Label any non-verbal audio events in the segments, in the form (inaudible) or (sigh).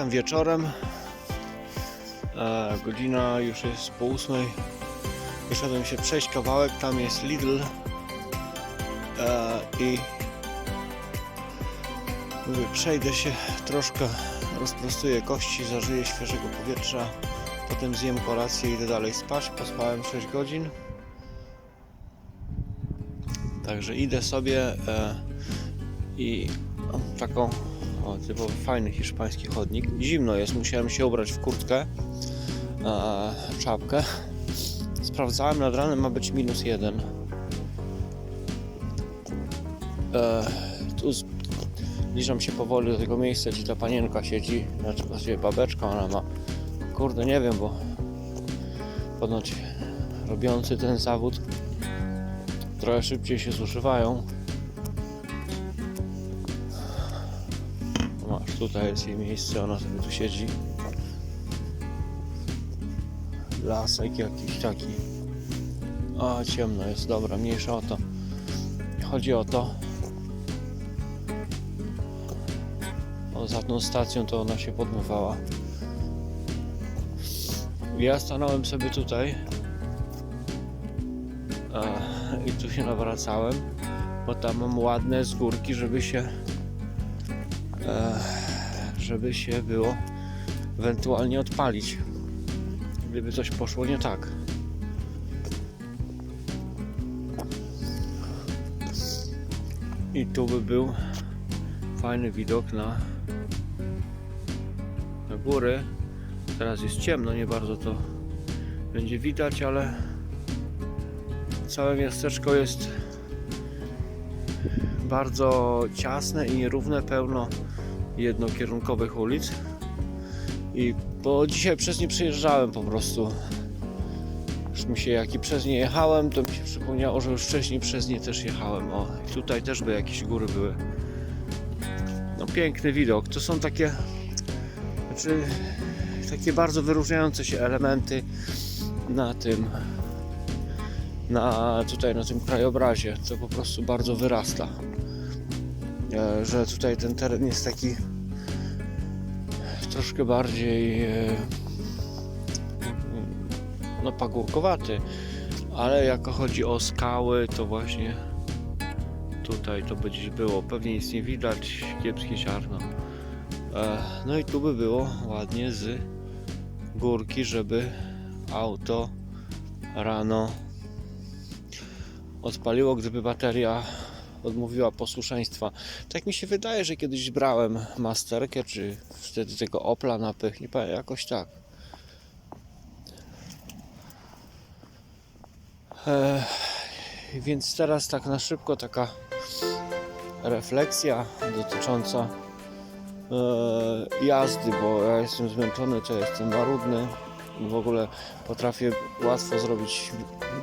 Witam wieczorem. E, godzina już jest po ósmej. Wyszedłem się przejść kawałek, tam jest Lidl. E, I mówię, przejdę się troszkę, rozprostuję kości, zażyję świeżego powietrza. Potem zjem kolację i idę dalej spać. Pospałem 6 godzin. Także idę sobie e, i taką o, typowy fajny hiszpański chodnik. Zimno jest, musiałem się ubrać w kurtkę, e, czapkę. Sprawdzałem nad ranem, ma być minus jeden. E, tu zbliżam się powoli do tego miejsca, gdzie ta panienka siedzi, znaczy właściwie babeczka, ona ma, kurde nie wiem, bo ponoć robiący ten zawód trochę szybciej się zużywają. Tutaj jest jej miejsce, ona sobie tu siedzi. Lasek jakiś taki. A, ciemno jest, dobra, mniejsza o to. Chodzi o to. O, za tą stacją to ona się podmywała. Ja stanąłem sobie tutaj. E, I tu się nawracałem, bo tam mam ładne z górki, żeby się e, żeby się było ewentualnie odpalić. Gdyby coś poszło nie tak. I tu by był fajny widok na, na góry. Teraz jest ciemno, nie bardzo to będzie widać, ale całe miasteczko jest bardzo ciasne i nierówne, pełno jednokierunkowych ulic. I bo dzisiaj przez nie przejeżdżałem po prostu. Już mi się jak i przez nie jechałem to mi się przypomniało, że już wcześniej przez nie też jechałem. O i tutaj też by jakieś góry były. No piękny widok. To są takie znaczy takie bardzo wyróżniające się elementy na tym na tutaj na tym krajobrazie. To po prostu bardzo wyrasta. E, że tutaj ten teren jest taki troszkę bardziej e, no pagórkowaty, ale jak chodzi o skały, to właśnie tutaj to by gdzieś było. Pewnie nic nie widać, kiepskie ziarno. E, No i tu by było ładnie z górki, żeby auto rano odpaliło, gdyby bateria odmówiła posłuszeństwa. Tak mi się wydaje, że kiedyś brałem masterkę, czy wtedy tego Opla na pych, nie jakoś tak. E, więc teraz tak na szybko taka refleksja dotycząca e, jazdy, bo ja jestem zmęczony, to jestem marudny. W ogóle potrafię łatwo zrobić,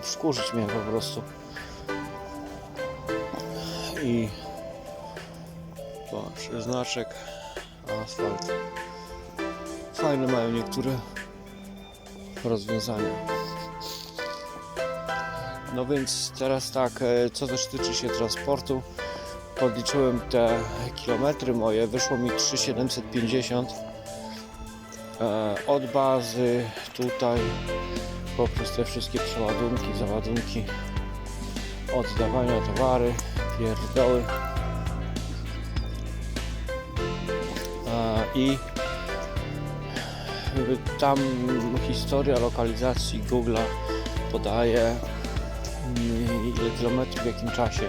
wkurzyć mnie po prostu i patrz, znaczek asfalt. Fajne mają niektóre rozwiązania. No więc teraz tak e, co też tyczy się transportu podliczyłem te kilometry moje. Wyszło mi 3750 e, od bazy tutaj poprzez te wszystkie przeładunki, załadunki oddawania towary pierdoły. I tam historia lokalizacji Google'a podaje ile kilometrów w jakim czasie.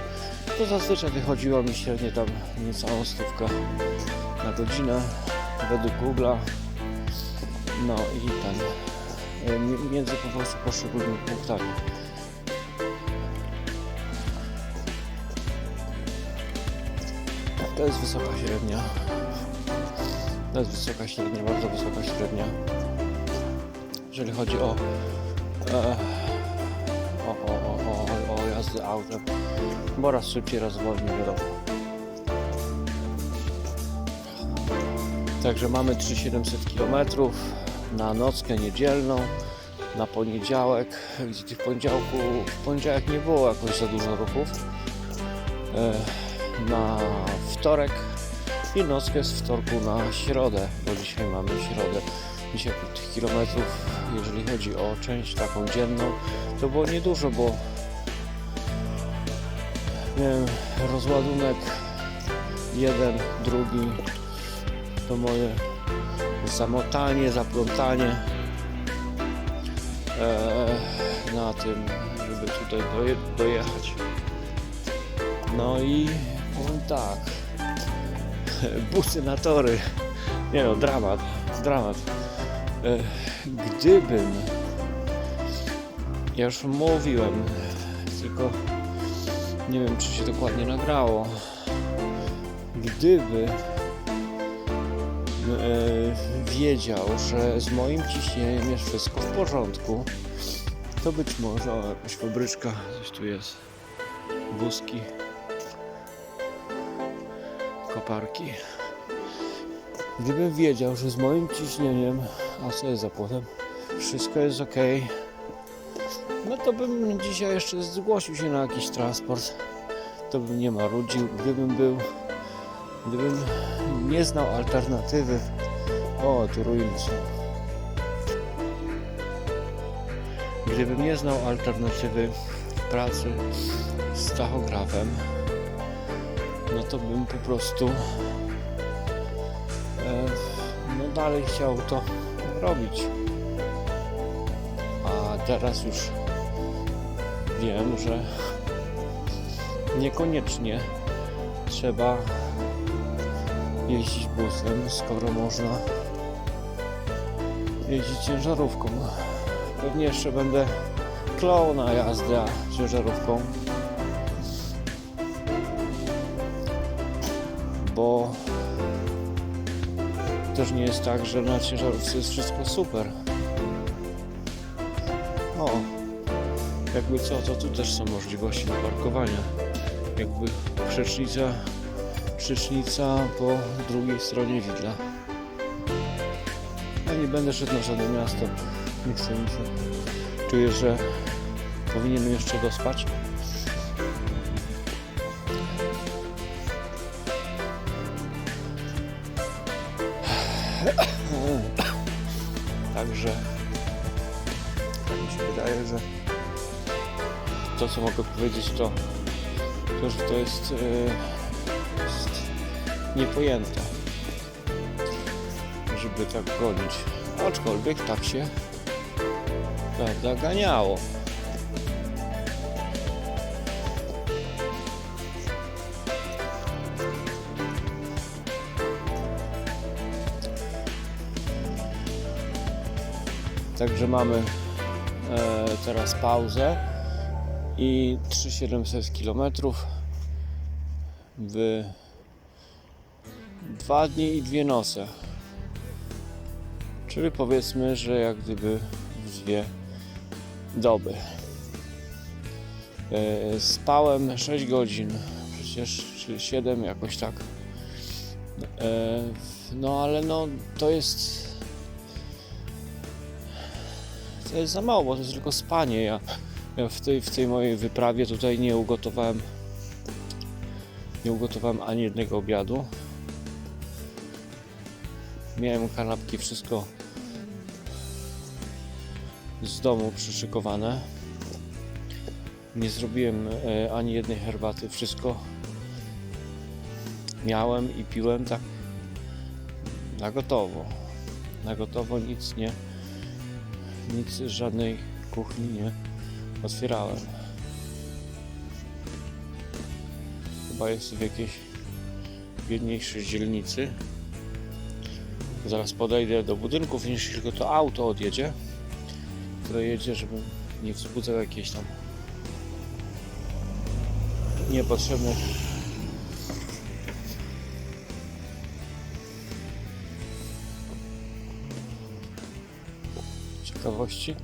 To zazwyczaj wychodziło mi średnio tam niecałą stówkę na godzinę według Google'a. No i ten y, między po prostu poszczególnymi punktami. To jest wysoka średnia. To jest wysoka średnia, bardzo wysoka średnia. Jeżeli chodzi o, e, o, o, o, o, autem, bo raz szybciej, raz wolniej, wiadomo. Także mamy 3700 km na nockę niedzielną, na poniedziałek, gdzie tych poniedziałku, w poniedziałek nie było jakoś za dużo ruchów. E, na wtorek i nockę z wtorku na środę, bo dzisiaj mamy środę. Dzisiaj tych kilometrów, jeżeli chodzi o część taką dzienną, to było niedużo, bo miałem rozładunek jeden, drugi, to moje zamotanie, zaplątanie e, na tym, żeby tutaj doje, dojechać. No i powiem tak, (laughs) busy na tory, nie no, dramat, dramat. E, gdybym, ja już mówiłem, tylko nie wiem czy się dokładnie nagrało, gdyby e, wiedział, że z moim ciśnieniem jest wszystko w porządku, to być może o, jakaś fabryczka, coś tu jest, wózki, koparki. Gdybym wiedział, że z moim ciśnieniem, a co jest za płotem, wszystko jest ok, no to bym dzisiaj jeszcze zgłosił się na jakiś transport. To bym nie marudził, gdybym był, gdybym nie znał alternatywy. O, tu ruiny. Gdybym nie znał alternatywy pracy z tachografem, no to bym po prostu e, no dalej chciał to robić. A teraz już wiem, że niekoniecznie trzeba jeździć busem, skoro można jeździć ciężarówką. Pewnie jeszcze będę klął na jazdę ciężarówką. Też nie jest tak, że na ciężarówce jest wszystko super. O, jakby co, to tu też są możliwości parkowania. Jakby przecznica, przecznica po drugiej stronie widla. Ja nie będę szedł na żadne miasto. Nie chcę. Czuję, że powinienem jeszcze dospać. (coughs) Także tak mi się wydaje, że to co mogę powiedzieć to, to że to jest, e, jest niepojęte, żeby tak gonić. Aczkolwiek tak się prawda ganiało. Także mamy e, teraz pauzę i 3700 km w dwa dni i dwie noce. Czyli powiedzmy, że jak gdyby w dwie doby. E, spałem 6 godzin, przecież czy 7 jakoś tak. E, no ale no to jest to jest za mało, to jest tylko spanie. Ja, ja w, tej, w tej mojej wyprawie tutaj nie ugotowałem nie ugotowałem ani jednego obiadu. Miałem kanapki, wszystko z domu przyszykowane. Nie zrobiłem e, ani jednej herbaty, wszystko miałem i piłem tak na gotowo. Na gotowo nic nie nic żadnej kuchni nie otwierałem. Chyba jest w jakiejś biedniejszej dzielnicy. Zaraz podejdę do budynków, niż tylko to auto odjedzie, które jedzie, żeby nie wzbudzał jakiejś tam niepotrzebnych miejscowości.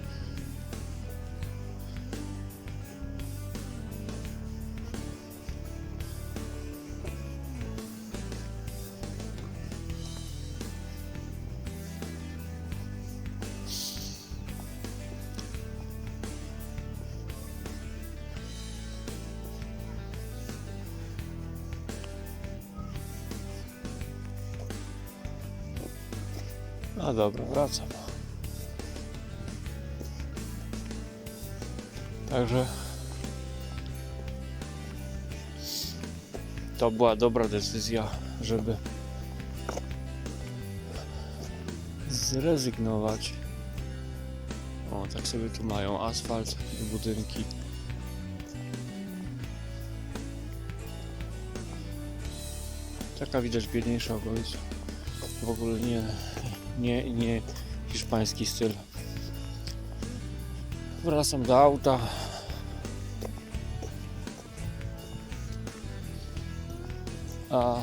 No dobra, wracam. Także to była dobra decyzja, żeby zrezygnować. O, tak sobie tu mają asfalt i budynki. Taka widać biedniejsza okolica. W ogóle nie, nie, nie hiszpański styl. Wracam do auta. A,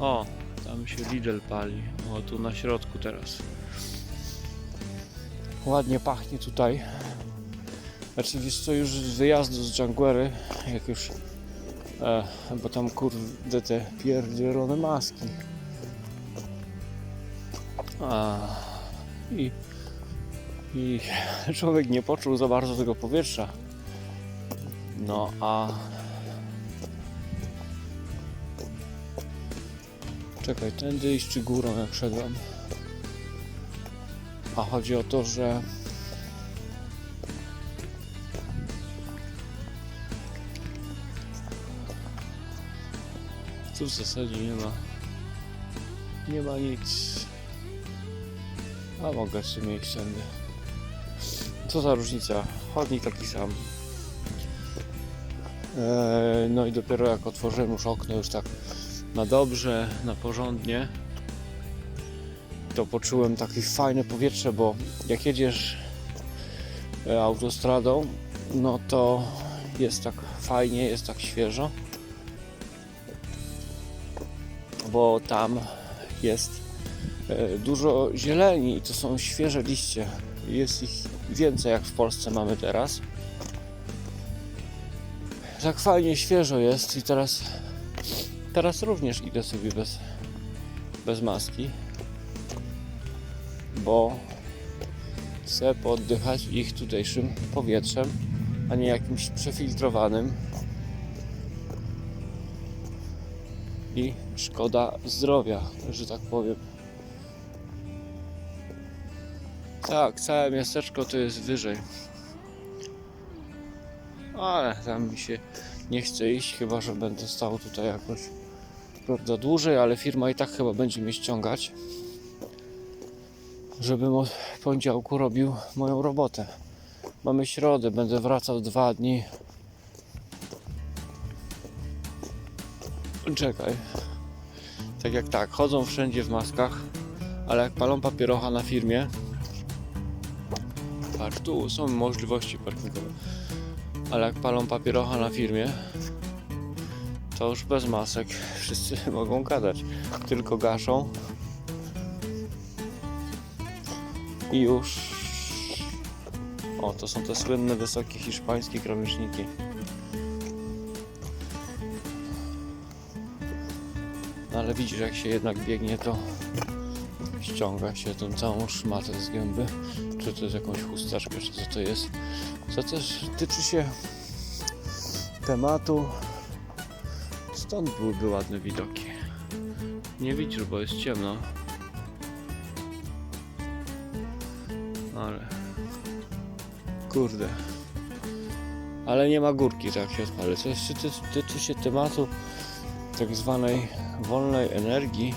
o, tam się Lidl pali. O, tu na środku teraz. Ładnie pachnie tutaj. Znaczy, wiesz co, już z wyjazdu z Jaguary, jak już E, bo tam kurde te pierdzielone maski. A, i, I (laughs) człowiek nie poczuł za bardzo tego powietrza. No a. Czekaj, tędy iść czy górą jak szedłem. A chodzi o to, że Tu w zasadzie nie ma. Nie ma nic. A mogę sobie iść tędy. Co za różnica? Chodnik taki sam. Eee, no i dopiero jak otworzyłem już okno już tak na dobrze, na porządnie, to poczułem takie fajne powietrze, bo jak jedziesz e, autostradą, no to jest tak fajnie, jest tak świeżo bo tam jest e, dużo zieleni i to są świeże liście. Jest ich więcej jak w Polsce mamy teraz. Tak fajnie świeżo jest i teraz teraz również idę sobie bez, bez maski, bo chcę poddychać ich tutejszym powietrzem, a nie jakimś przefiltrowanym i szkoda zdrowia, że tak powiem. Tak, całe miasteczko to jest wyżej. Ale tam mi się nie chce iść, chyba że będę stał tutaj jakoś prawda, dłużej, ale firma i tak chyba będzie mnie ściągać, żebym od poniedziałku robił moją robotę. Mamy środę, będę wracał dwa dni Czekaj. Tak jak tak, chodzą wszędzie w maskach, ale jak palą papierocha na firmie, patrz, tu są możliwości parkingowe, ale jak palą papierocha na firmie, to już bez masek wszyscy (laughs) mogą gadać, tylko gaszą i już o, to są te słynne wysokie hiszpańskie kromiczniki. No ale widzisz, jak się jednak biegnie, to ściąga się tą całą szmatę z gęby. Czy to jest jakąś chusteczkę, czy co to jest. Co też tyczy się tematu. Stąd byłyby ładne widoki. Nie widzisz, bo jest ciemno. Ale... Kurde. Ale nie ma górki, tak się odpalę. Co jeszcze ty- tyczy się tematu tak zwanej wolnej energii,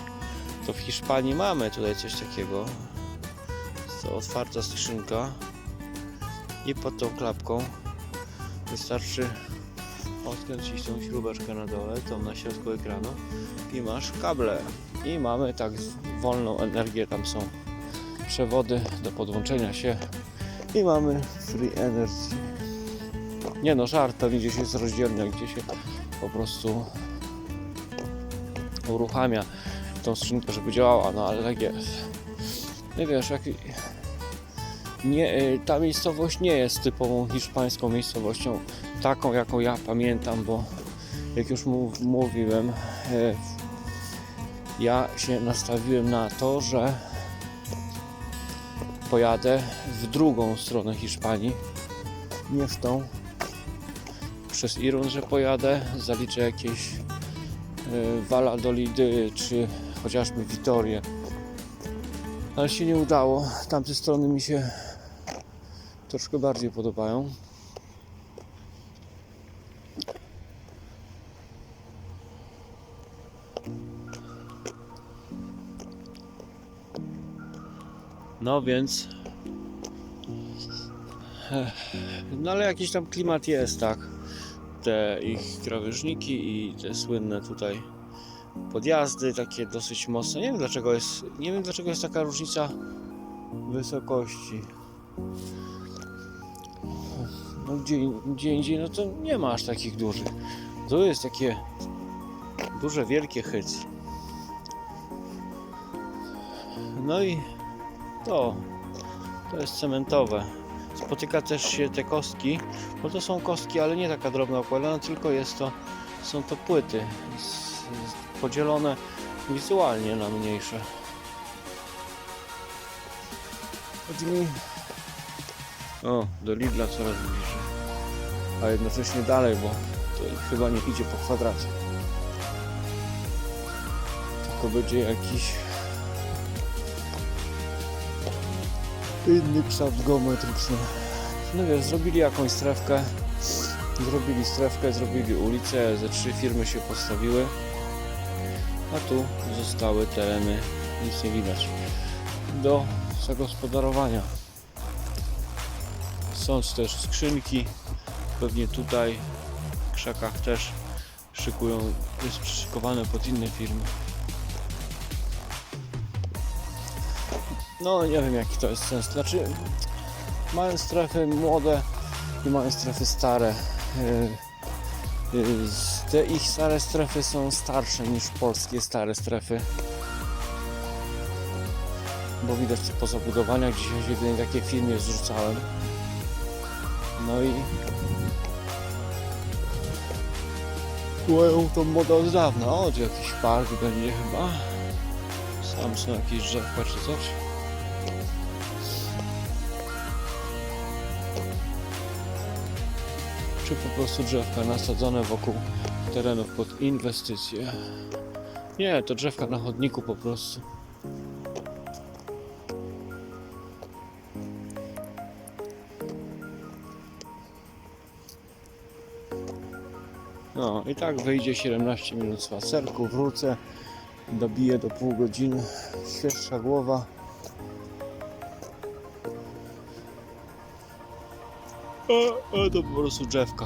to w Hiszpanii mamy tutaj coś takiego. Jest to otwarta skrzynka i pod tą klapką wystarczy odkręcić tą śrubeczkę na dole, tą na środku ekranu i masz kable. I mamy tak wolną energię, tam są przewody do podłączenia się i mamy free energy. Nie no, żart, pewnie gdzieś jest rozdzielnia, gdzie się po prostu uruchamia tą skrzynkę, żeby działała, no ale tak jest. Nie wiesz, jak... Nie, y, ta miejscowość nie jest typową hiszpańską miejscowością, taką jaką ja pamiętam, bo jak już mów, mówiłem, y, ja się nastawiłem na to, że pojadę w drugą stronę Hiszpanii, nie w tą. Przez Irun, że pojadę, zaliczę jakieś y, Valladolid czy chociażby Vitorię Ale się nie udało. Tamte strony mi się troszkę bardziej podobają. No więc. No ale jakiś tam klimat jest, tak. Te ich krawężniki i te słynne tutaj podjazdy takie dosyć mocne. Nie wiem dlaczego jest. Nie wiem dlaczego jest taka różnica wysokości. No gdzie, gdzie indziej no to nie ma aż takich dużych. To jest takie duże, wielkie hyc. No i to, to jest cementowe. Spotyka też się te kostki, bo to są kostki, ale nie taka drobna układana, tylko jest to, są to płyty podzielone wizualnie na mniejsze. Chodzi mi o, do Lidla coraz bliżej, a jednocześnie dalej, bo to chyba nie idzie po kwadracie. Tylko będzie jakiś inny kształt geometryczny. No wiesz, zrobili jakąś strefkę, zrobili strefkę, zrobili ulicę, ze trzy firmy się postawiły, a tu zostały tereny, nic nie widać, do zagospodarowania. Są też skrzynki, pewnie tutaj w krzakach też szykują, jest przyszykowane pod inne firmy. No nie wiem jaki to jest sens. Znaczy mają strefy młode i mają strefy stare. Yy, yy, Te ich stare strefy są starsze niż polskie stare strefy. Bo widać te pozabudowania, dzisiaj się w jednej takiej firmie zrzucałem. No i mają tą modę od dawna. O, jakiś park będzie chyba. Sam są jakieś drzewka czy coś. Czy po prostu drzewka nasadzone wokół terenów pod inwestycje. Nie, to drzewka na chodniku po prostu. No i tak wyjdzie 17 minut spacerku, wrócę, dobiję do pół godziny, świeższa głowa. To po prostu drzewka.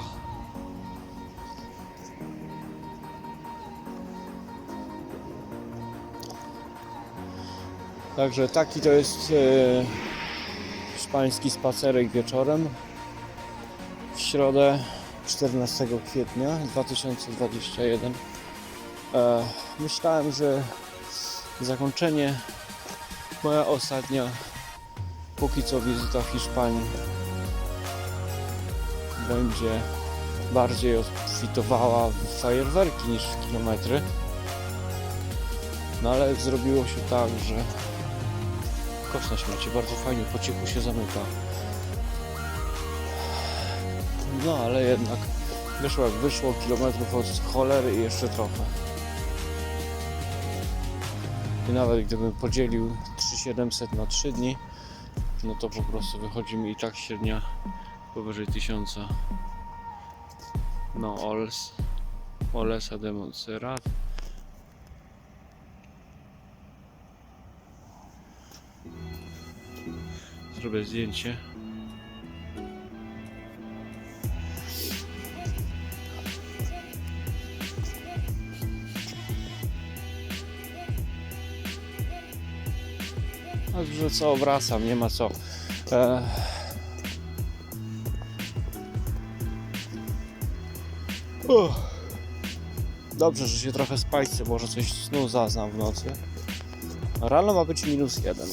Także taki to jest e, hiszpański spacerek wieczorem w środę 14 kwietnia 2021. E, myślałem, że zakończenie moja ostatnia póki co wizyta w Hiszpanii będzie bardziej obfitowała w fajerwerki niż w kilometry. No ale zrobiło się tak, że kosz na śmiecie bardzo fajnie po cichu się zamyka. No ale jednak wyszło jak wyszło, kilometrów od cholery i jeszcze trochę. I nawet gdybym podzielił 3700 na 3 dni, no to po prostu wychodzi mi i tak średnia powyżej 1000. No, Ols, Olesa de Montserrat. Zrobię zdjęcie. Także co, wracam, nie ma co. E, Dobrze, że się trochę spajce, może coś snu zaznam w nocy. Rano ma być minus jeden.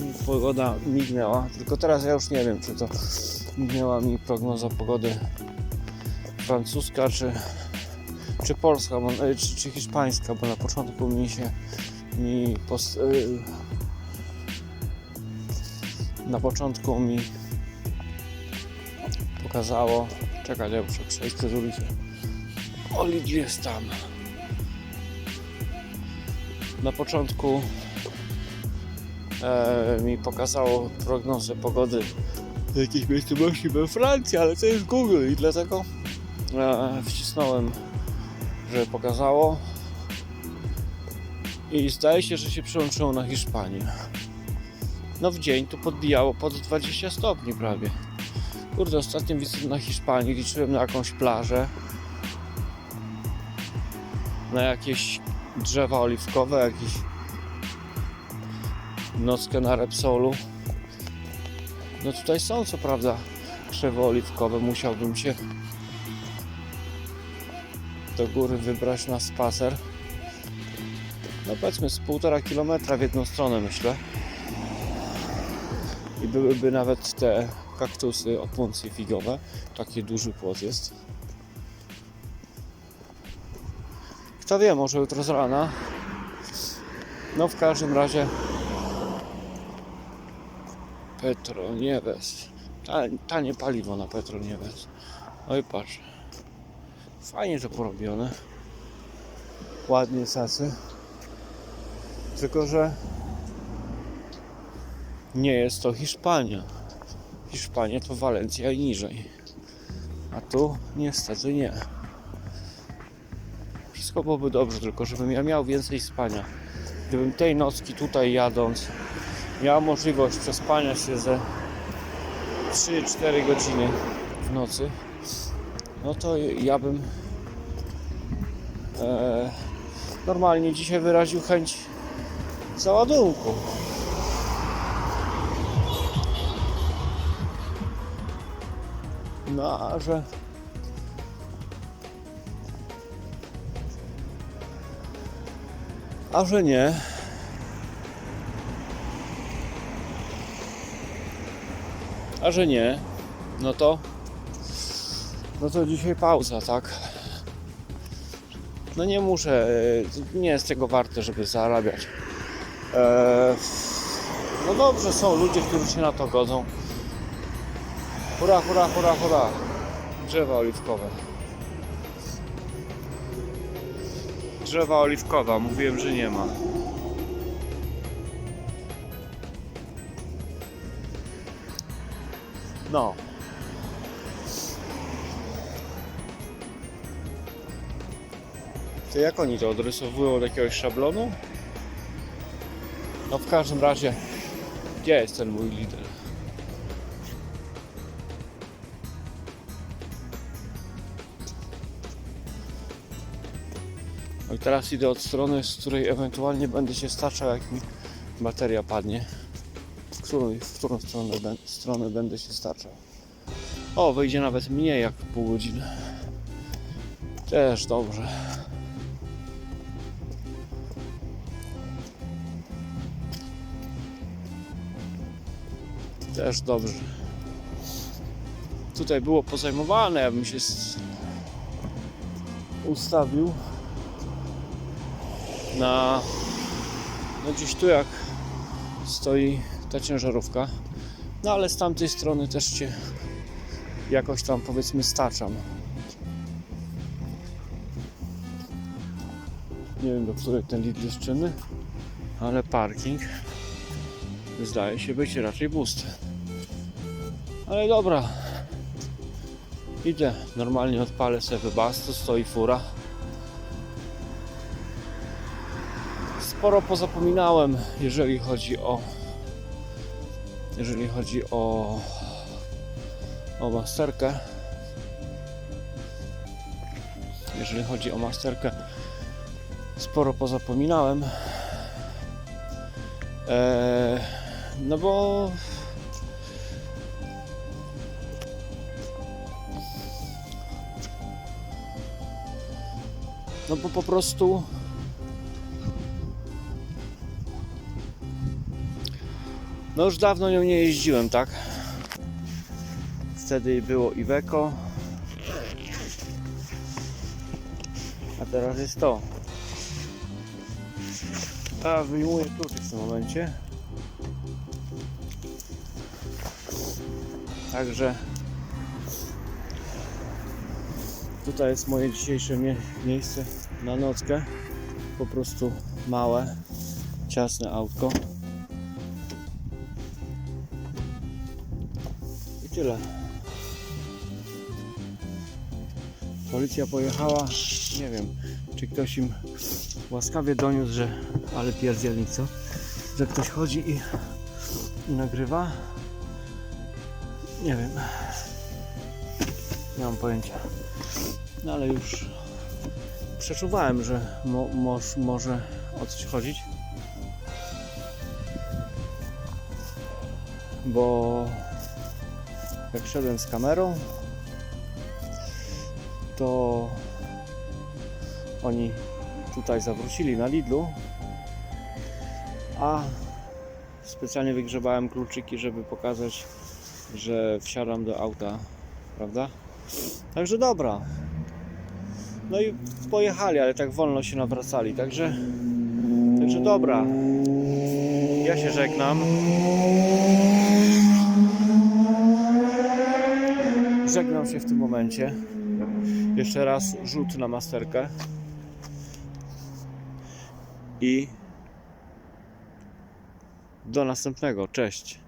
Mi pogoda mignęła, tylko teraz ja już nie wiem, czy to mignęła mi prognoza pogody francuska, czy, czy polska, bo, e, czy, czy hiszpańska, bo na początku mi się mi y, na początku mi pokazało czekaj, ja muszę przejść przez ulicę o Lidl jest tam na początku e, mi pokazało prognozę pogody w jakiejś miejscowości we Francji, ale to jest Google i dlatego e, wcisnąłem, że pokazało i zdaje się, że się przełączyło na Hiszpanię. No w dzień tu podbijało pod 20 stopni prawie. Kurde, ostatnio widzę na Hiszpanii, liczyłem na jakąś plażę, na jakieś drzewa oliwkowe, jakieś nockę na Repsolu. No tutaj są co prawda krzewy oliwkowe, musiałbym się do góry wybrać na spacer. No powiedzmy z półtora kilometra w jedną stronę myślę. I byłyby nawet te kaktusy, opuncje figowe. Taki duży płot jest. Kto wie, może jutro z rana. No w każdym razie Petrol. Ta- Tanie paliwo na Petrol Nieves. Oj patrz. Fajnie to porobione. Ładnie sacy. Tylko, że nie jest to Hiszpania. Hiszpania to Walencja i niżej. A tu niestety nie. Wszystko byłoby dobrze, tylko żebym ja miał więcej spania. Gdybym tej nocki tutaj jadąc miał możliwość przespania się ze 3-4 godziny w nocy, no to ja bym e, normalnie dzisiaj wyraził chęć załadunku. No, a że nie, a że nie, no to no to dzisiaj pauza, tak? No nie muszę, e, nie jest tego warte, żeby zarabiać. Eee, no dobrze, są ludzie, którzy się na to godzą. Hurra, hurra, hurra, hurra. Drzewa oliwkowe. Drzewa oliwkowa, mówiłem, że nie ma. No. To jak oni to odrysowują od jakiegoś szablonu? No w każdym razie, gdzie jest ten mój lider? Teraz idę od strony, z której ewentualnie będę się staczał, jak mi bateria padnie. W którą, w którą stronę, stronę będę się staczał. O, wyjdzie nawet mniej jak pół godziny. Też dobrze. Też dobrze. Tutaj było pozajmowane, ja bym się ustawił na no gdzieś tu jak stoi ta ciężarówka. No ale z tamtej strony też cię jakoś tam powiedzmy staczam. Nie wiem do której ten Lidl jest czynny, ale parking zdaje się być raczej pusty. Ale dobra. Idę, normalnie odpalę sobie wybas, tu stoi fura. Sporo pozapominałem, jeżeli chodzi o jeżeli chodzi o o masterkę. Jeżeli chodzi o masterkę, sporo pozapominałem. Eee, no bo no bo po prostu no już dawno nią nie jeździłem, tak? Wtedy było Iveco. A teraz jest to. A wyjmuję kluczyk w tym momencie. Także tutaj jest moje dzisiejsze mie miejsce na nockę. Po prostu małe, ciasne autko. Tyle. Policja pojechała, nie wiem, czy ktoś im łaskawie doniósł, że ale pierdzielnik, co? Że ktoś chodzi i, i nagrywa. Nie wiem. Nie mam pojęcia. No ale już przeczuwałem, że mo, moż, może o coś chodzić. Bo jak szedłem z kamerą, to oni tutaj zawrócili na Lidlu, a specjalnie wygrzebałem kluczyki, żeby pokazać, że wsiadam do auta, prawda? Także dobra. No i pojechali, ale tak wolno się nawracali, także także dobra. Ja się żegnam. Żegnam się w tym momencie. Jeszcze raz rzut na masterkę. I do następnego. Cześć.